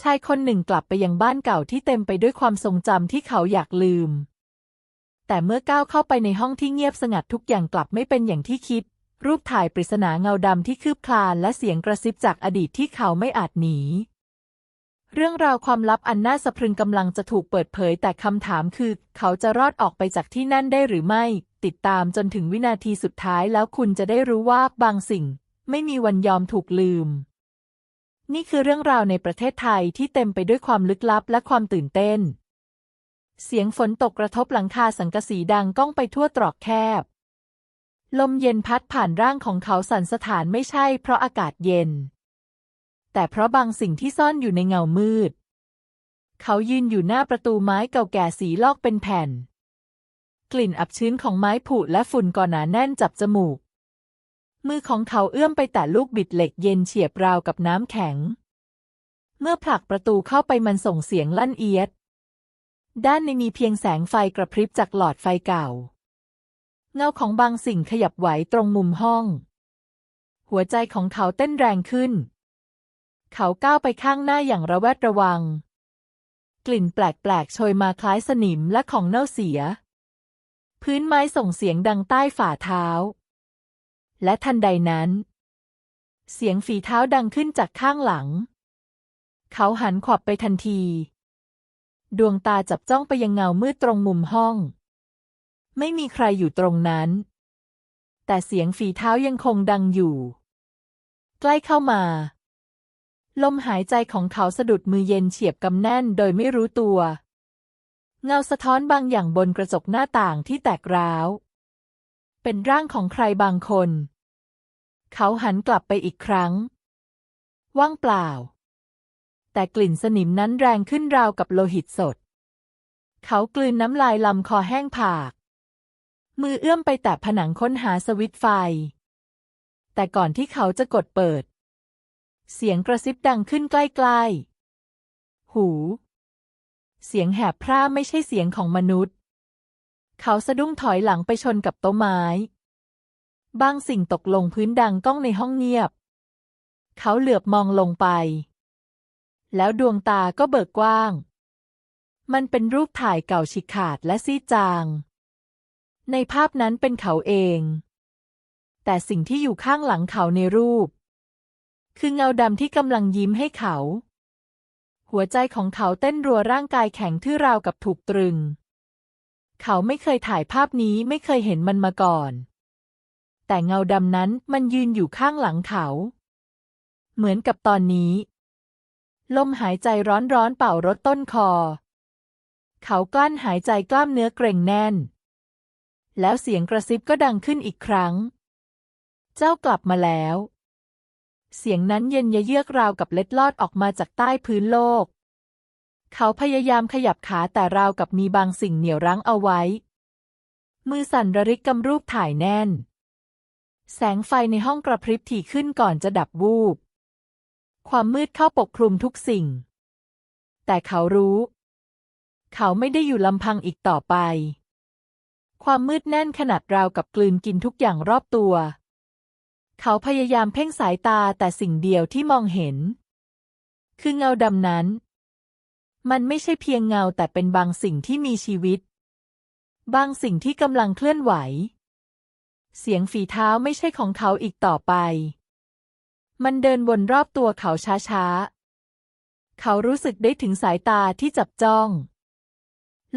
ชายคนหนึ่งกลับไปยังบ้านเก่าที่เต็มไปด้วยความทรงจำที่เขาอยากลืม แต่เมื่อก้าวเข้าไปในห้องที่เงียบสงัดทุกอย่างกลับไม่เป็นอย่างที่คิด รูปถ่ายปริศนาเงาดำที่คืบคลานและเสียงกระซิบจากอดีตที่เขาไม่อาจหนี เรื่องราวความลับอันน่าสะพรึงกำลังจะถูกเปิดเผย แต่คำถามคือ เขาจะรอดออกไปจากที่นั่นได้หรือไม่ ติดตามจนถึงวินาทีสุดท้ายแล้วคุณจะได้รู้ว่าบางสิ่ง ไม่มีวันยอมถูกลืม นี่คือเรื่องราวในประเทศไทยที่เต็มไปด้วยความลึกลับและความตื่นเต้น เสียงฝนตกกระทบหลังคาสังกะสีดังก้องไปทั่วตรอกแคบ ลมเย็นพัดผ่านร่างของเขาสั่นสถานไม่ใช่เพราะอากาศเย็น แต่เพราะบางสิ่งที่ซ่อนอยู่ในเงามืด เขายืนอยู่หน้าประตูไม้เก่าแก่สีลอกเป็นแผ่น กลิ่นอับชื้นของไม้ผุและฝุ่นก่อนหนาแน่นจับจมูก มือของเขาเอื้อมไปแตะลูกบิดเหล็กเย็นเฉียบราวกับน้ำแข็ง เมื่อผลักประตูเข้าไปมันส่งเสียงลั่นเอียด ด้านในมีเพียงแสงไฟกระพริบจากหลอดไฟเก่า เงาของบางสิ่งขยับไหวตรงมุมห้อง หัวใจของเขาเต้นแรงขึ้น เขาก้าวไปข้างหน้าอย่างระแวดระวัง กลิ่นแปลกๆโชยมาคล้ายสนิมและของเน่าเสีย พื้นไม้ส่งเสียงดังใต้ฝ่าเท้า และทันใดนั้น เสียงฝีเท้าดังขึ้นจากข้างหลัง เขาหันขวับไปทันที ดวงตาจับจ้องไปยังเงามืดตรงมุมห้อง ไม่มีใครอยู่ตรงนั้น แต่เสียงฝีเท้ายังคงดังอยู่ ใกล้เข้ามา ลมหายใจของเขาสะดุดมือเย็นเฉียบกำแน่นโดยไม่รู้ตัว เงาสะท้อนบางอย่างบนกระจกหน้าต่างที่แตกร้าว เป็นร่างของใครบางคน เขาหันกลับไปอีกครั้ง ว่างเปล่า แต่กลิ่นสนิมนั้นแรงขึ้นราวกับโลหิตสด เขากลืนน้ำลายลำคอแห้งผาก มือเอื้อมไปแตะผนังค้นหาสวิตไฟ แต่ก่อนที่เขาจะกดเปิด เสียงกระซิบดังขึ้นใกล้ๆ หู เสียงแหบพร่าไม่ใช่เสียงของมนุษย์ เขาสะดุ้งถอยหลังไปชนกับโต๊ะไม้ บางสิ่งตกลงพื้นดังก้องในห้องเงียบ เขาเหลือบมองลงไป แล้วดวงตาก็เบิกกว้าง มันเป็นรูปถ่ายเก่าฉีกขาดและซีดจาง ในภาพนั้นเป็นเขาเอง แต่สิ่งที่อยู่ข้างหลังเขาในรูป คือเงาดำที่กำลังยิ้มให้เขา หัวใจของเขาเต้นรัวร่างกายแข็งทื่อราวกับถูกตรึง เขาไม่เคยถ่ายภาพนี้ไม่เคยเห็นมันมาก่อน แต่เงาดำนั้นมันยืนอยู่ข้างหลังเขา เหมือนกับตอนนี้ ลมหายใจร้อนๆเป่ารถต้นคอ เขากลั้นหายใจกล้ามเนื้อเกร็งแน่น แล้วเสียงกระซิบก็ดังขึ้นอีกครั้ง เจ้ากลับมาแล้ว เสียงนั้นเย็นยะเยือกราวกับเล็ดลอดออกมาจากใต้พื้นโลก เขาพยายามขยับขาแต่ราวกับมีบางสิ่งเหนี่ยวรั้งเอาไว้ มือสั่นระริกกำรูปถ่ายแน่น แสงไฟในห้องกระพริบถี่ขึ้นก่อนจะดับวูบ ความมืดเข้าปกคลุมทุกสิ่ง แต่เขารู้ เขาไม่ได้อยู่ลำพังอีกต่อไป ความมืดแน่นขนาดราวกับกลืนกินทุกอย่างรอบตัว เขาพยายามเพ่งสายตาแต่สิ่งเดียวที่มองเห็น คือเงาดำนั้น มันไม่ใช่เพียงเงาแต่เป็นบางสิ่งที่มีชีวิต บางสิ่งที่กำลังเคลื่อนไหว เสียงฝีเท้าไม่ใช่ของเขาอีกต่อไป มันเดินวนรอบตัวเขาช้าๆ เขารู้สึกได้ถึงสายตาที่จับจ้อง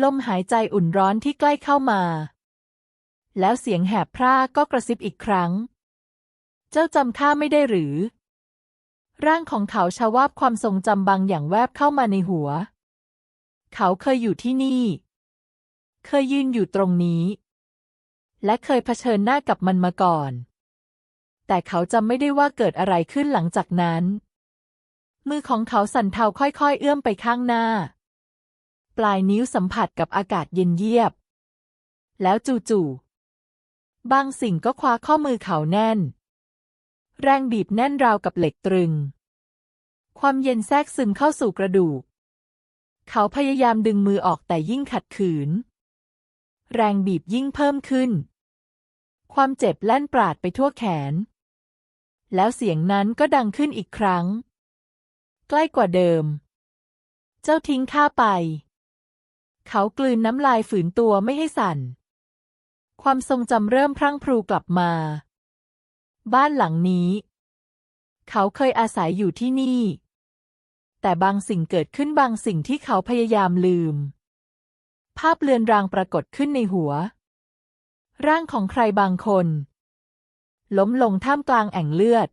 ลมหายใจอุ่นร้อนที่ใกล้เข้ามา แล้วเสียงแหบพร่าก็กระซิบอีกครั้ง เจ้าจำข้าไม่ได้หรือร่างของเขาชาวาบความทรงจำบางอย่างแวบเข้ามาในหัว เขาเคยอยู่ที่นี่ เคยยืนอยู่ตรงนี้ และเคยเผชิญหน้ากับมันมาก่อน แต่เขาจำไม่ได้ว่าเกิดอะไรขึ้นหลังจากนั้น มือของเขาสั่นเทาค่อยๆ เอื้อมไปข้างหน้า ปลายนิ้วสัมผัสกับอากาศเย็นเยียบ แล้วจู่ๆ บางสิ่งก็คว้าข้อมือเขาแน่น แรงบีบแน่นราวกับเหล็กตรึง ความเย็นแทรกซึมเข้าสู่กระดูก เขาพยายามดึงมือออกแต่ยิ่งขัดขืน แรงบีบยิ่งเพิ่มขึ้น ความเจ็บแล่นปราดไปทั่วแขน แล้วเสียงนั้นก็ดังขึ้นอีกครั้ง ใกล้กว่าเดิม เจ้าทิ้งข้าไป เขากลืนน้ำลายฝืนตัวไม่ให้สั่น ความทรงจำเริ่มพรั่งพรูกลับมา บ้านหลังนี้ เขาเคยอาศัยอยู่ที่นี่ แต่บางสิ่งเกิดขึ้นบางสิ่งที่เขาพยายามลืม ภาพเลือนรางปรากฏขึ้นในหัว ร่างของใครบางคน ล้มลงท่ามกลางแอ่งเลือด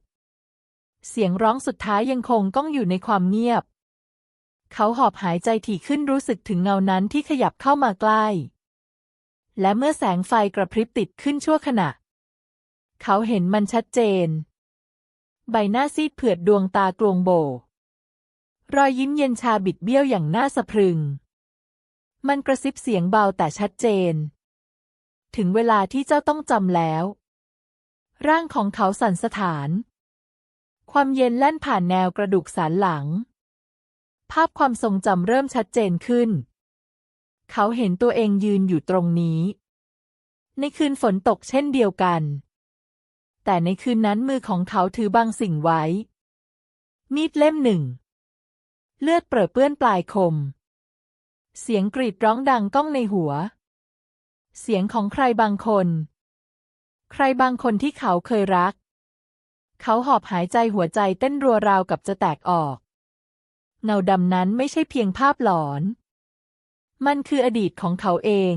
เสียงร้องสุดท้ายยังคงก้องอยู่ในความเงียบ เขาหอบหายใจถี่ขึ้นรู้สึกถึงเงานั้นที่ขยับเข้ามาใกล้ และเมื่อแสงไฟกระพริบติดขึ้นชั่วขณะ เขาเห็นมันชัดเจน ใบหน้าซีดเผือดดวงตากลวงโบ รอยยิ้มเย็นชาบิดเบี้ยวอย่างน่าสะพรึง มันกระซิบเสียงเบาแต่ชัดเจน ถึงเวลาที่เจ้าต้องจำแล้ว ร่างของเขาสั่นสะท้าน ความเย็นแล่นผ่านแนวกระดูกสันหลัง ภาพความทรงจำเริ่มชัดเจนขึ้น เขาเห็นตัวเองยืนอยู่ตรงนี้ ในคืนฝนตกเช่นเดียวกัน แต่ในคืนนั้นมือของเขาถือบางสิ่งไว้ มีดเล่มหนึ่ง เลือดเปรอะเปื้อนปลายคม เสียงกรีดร้องดังก้องในหัว เสียงของใครบางคน ใครบางคนที่เขาเคยรัก เขาหอบหายใจหัวใจเต้นรัวราวกับจะแตกออก เงาดำนั้นไม่ใช่เพียงภาพหลอน มันคืออดีตของเขาเอง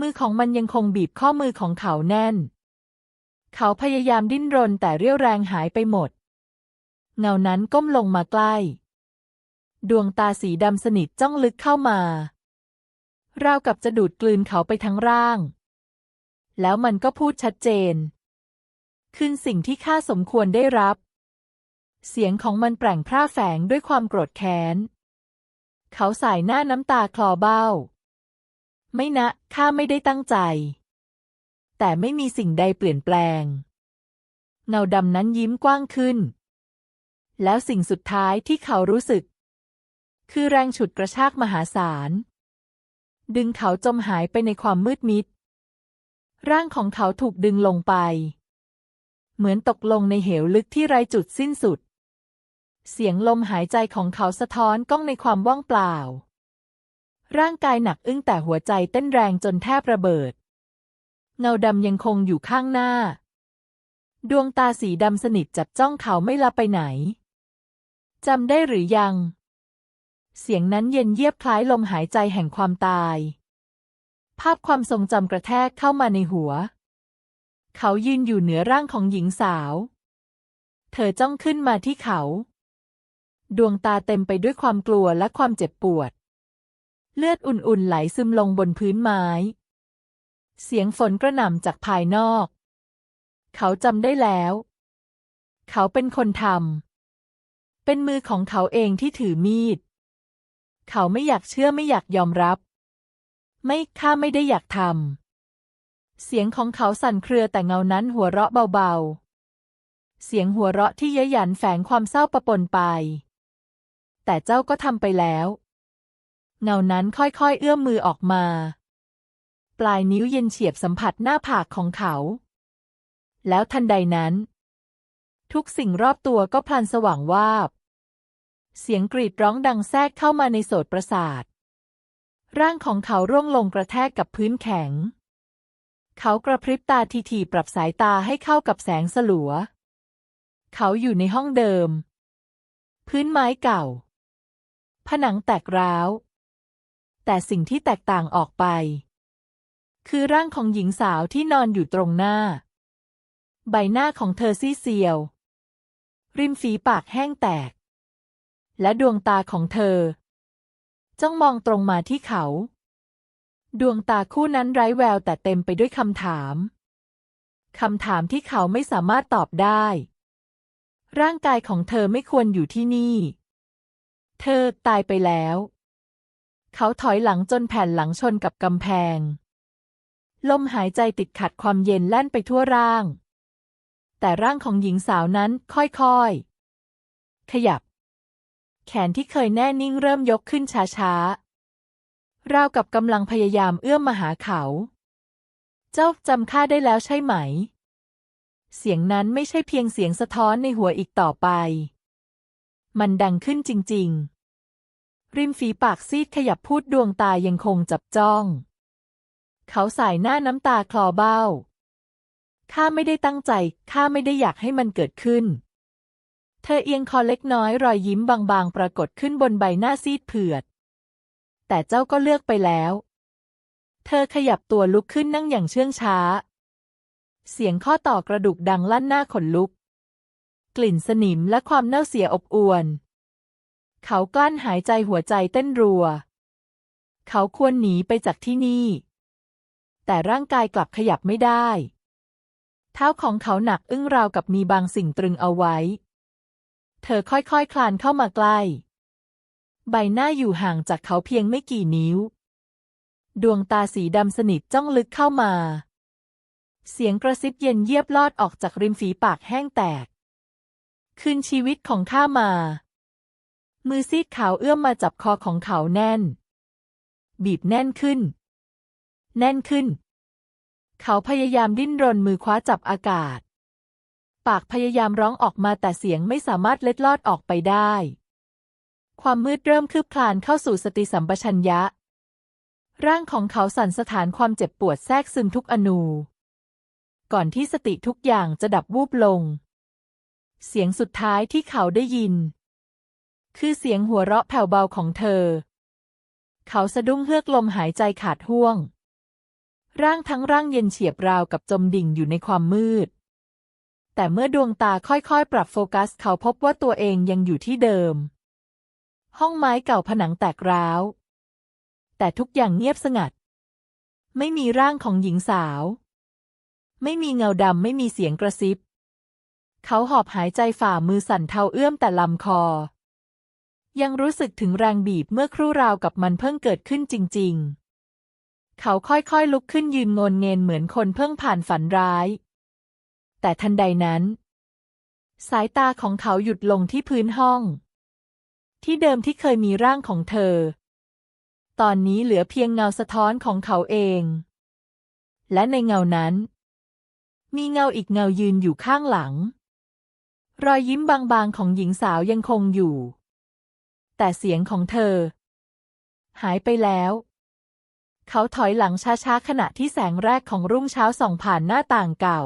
มือของมันยังคงบีบข้อมือของเขาแน่น เขาพยายามดิ้นรนแต่เรี่ยวแรงหายไปหมด เงานั้นก้มลงมาใกล้ ดวงตาสีดำสนิทจ้องลึกเข้ามา ราวกับจะดูดกลืนเขาไปทั้งร่าง แล้วมันก็พูดชัดเจน คืนสิ่งที่ข้าสมควรได้รับ เสียงของมันแปร่งพร่าแฝงด้วยความโกรธแค้น เขาสายหน้าน้ำตาคลอเบ้า ไม่นะ ข้าไม่ได้ตั้งใจ แต่ไม่มีสิ่งใดเปลี่ยนแปลง เงาดำนั้นยิ้มกว้างขึ้นแล้วสิ่งสุดท้ายที่เขารู้สึก คือแรงฉุดกระชากมหาศาล ดึงเขาจมหายไปในความมืดมิด ร่างของเขาถูกดึงลงไป เหมือนตกลงในเหวลึกที่ไร้จุดสิ้นสุด เสียงลมหายใจของเขาสะท้อนก้องในความว่างเปล่า ร่างกายหนักอึ้งแต่หัวใจเต้นแรงจนแทบระเบิด เงาดำยังคงอยู่ข้างหน้า ดวงตาสีดำสนิทจับจ้องเขาไม่ละไปไหนจำได้หรือยัง เสียงนั้นเย็นเยียบคล้ายลมหายใจแห่งความตาย ภาพความทรงจำกระแทกเข้ามาในหัว เขายืนอยู่เหนือร่างของหญิงสาว เธอจ้องขึ้นมาที่เขา ดวงตาเต็มไปด้วยความกลัวและความเจ็บปวด เลือดอุ่นๆไหลซึมลงบนพื้นไม้ เสียงฝนกระหน่ำจากภายนอก เขาจำได้แล้ว เขาเป็นคนทำเป็นมือของเขาเองที่ถือมีด เขาไม่อยากเชื่อไม่อยากยอมรับ ไม่ข้าไม่ได้อยากทำ เสียงของเขาสั่นเครือแต่เงานั้นหัวเราะเบาๆ เสียงหัวเราะที่เย้ยหยันแฝงความเศร้าประปนไป แต่เจ้าก็ทำไปแล้ว เงานั้นค่อยๆ เอื้อมมือออกมา ปลายนิ้วเย็นเฉียบสัมผัสหน้าผากของเขา แล้วทันใดนั้น ทุกสิ่งรอบตัวก็พลันสว่างวาบ เสียงกรีดร้องดังแทรกเข้ามาในโสตประสาท ร่างของเขาร่วงลงกระแทกกับพื้นแข็ง เขากระพริบตาทีๆปรับสายตาให้เข้ากับแสงสลัว เขาอยู่ในห้องเดิม พื้นไม้เก่า ผนังแตกร้าว แต่สิ่งที่แตกต่างออกไป คือร่างของหญิงสาวที่นอนอยู่ตรงหน้า ใบหน้าของเธอซีเซียว ริมฝีปากแห้งแตก และดวงตาของเธอ จ้องมองตรงมาที่เขา ดวงตาคู่นั้นไร้แววแต่เต็มไปด้วยคำถามคำถามที่เขาไม่สามารถตอบได้ ร่างกายของเธอไม่ควรอยู่ที่นี่ เธอตายไปแล้ว เขาถอยหลังจนแผ่นหลังชนกับกำแพง ลมหายใจติดขัดความเย็นแล่นไปทั่วร่าง แต่ร่างของหญิงสาวนั้นค่อยๆ ขยับ แขนที่เคยแน่นิ่งเริ่มยกขึ้นช้าๆ ราวกับกำลังพยายามเอื้อมมาหาเขา เจ้าจำข้าได้แล้วใช่ไหม เสียงนั้นไม่ใช่เพียงเสียงสะท้อนในหัวอีกต่อไป มันดังขึ้นจริงๆ ริมฝีปากซีดขยับพูดดวงตายังคงจับจ้อง เขาสายหน้าน้ำตาคลอเบ้า ข้าไม่ได้ตั้งใจ ข้าไม่ได้อยากให้มันเกิดขึ้น เธอเอียงคอเล็กน้อยรอยยิ้มบางๆ ปรากฏขึ้นบนใบหน้าซีดเผือด แต่เจ้าก็เลือกไปแล้ว เธอขยับตัวลุกขึ้นนั่งอย่างเชื่องช้า เสียงข้อต่อกระดูกดังลั่นหน้าขนลุก กลิ่นสนิมและความเน่าเสียอบอวน เขากลั้นหายใจหัวใจเต้นรัว เขาควรหนีไปจากที่นี่ แต่ร่างกายกลับขยับไม่ได้ เท้าของเขาหนักอึ้งราวกับมีบางสิ่งตรึงเอาไว้ เธอค่อยๆคคลานเข้ามาใกล้ ใบหน้าอยู่ห่างจากเขาเพียงไม่กี่นิ้ว ดวงตาสีดำสนิทจ้องลึกเข้ามา เสียงกระซิบเย็นเยียบลอดออกจากริมฝีปากแห้งแตก คืนชีวิตของข้ามา มือซีดขาวเอื้อมมาจับคอของเขาแน่น บีบแน่นขึ้น แน่นขึ้น เขาพยายามดิ้นรนมือคว้าจับอากาศ ปากพยายามร้องออกมาแต่เสียงไม่สามารถเล็ดลอดออกไปได้ ความมืดเริ่มคืบคลานเข้าสู่สติสัมปชัญญะ ร่างของเขาสั่นสถานความเจ็บปวดแทรกซึมทุกอนูก่อนที่สติทุกอย่างจะดับวูบลง เสียงสุดท้ายที่เขาได้ยิน คือเสียงหัวเราะแผ่วเบาของเธอ เขาสะดุ้งเฮือกลมหายใจขาดห่วง ร่างทั้งร่างเย็นเฉียบราวกับจมดิ่งอยู่ในความมืด แต่เมื่อดวงตาค่อยๆ ปรับโฟกัส เขาพบว่าตัวเองยังอยู่ที่เดิม ห้องไม้เก่าผนังแตกร้าว แต่ทุกอย่างเงียบสงัด ไม่มีร่างของหญิงสาว ไม่มีเงาดำไม่มีเสียงกระซิบ เขาหอบหายใจฝ่ามือสั่นเทาเอื้อมแต่ลำคอ ยังรู้สึกถึงแรงบีบเมื่อครู่ราวกับมันเพิ่งเกิดขึ้นจริง ๆ เขาค่อยๆลุกขึ้นยืนงนเงนเหมือนคนเพิ่งผ่านฝันร้าย แต่ทันใดนั้น สายตาของเขาหยุดลงที่พื้นห้อง ที่เดิมที่เคยมีร่างของเธอ ตอนนี้เหลือเพียงเงาสะท้อนของเขาเอง และในเงานั้น มีเงาอีกเงายืนอยู่ข้างหลัง รอยยิ้มบางๆของหญิงสาวยังคงอยู่ แต่เสียงของเธอ หายไปแล้วเขาถอยหลังช้าๆ ขณะที่แสงแรกของรุ่งเช้าส่องผ่านหน้าต่างเก่า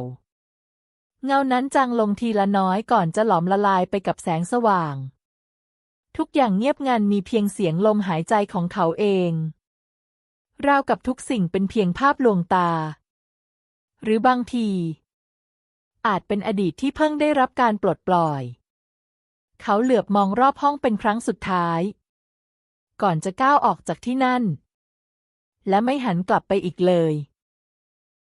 เงานั้นจางลงทีละน้อยก่อนจะหลอมละลายไปกับแสงสว่าง ทุกอย่างเงียบงันมีเพียงเสียงลมหายใจของเขาเอง ราวกับทุกสิ่งเป็นเพียงภาพลวงตา หรือบางที อาจเป็นอดีตที่เพิ่งได้รับการปลดปล่อย เขาเหลือบมองรอบห้องเป็นครั้งสุดท้าย ก่อนจะก้าวออกจากที่นั่น และไม่หันกลับไปอีกเลย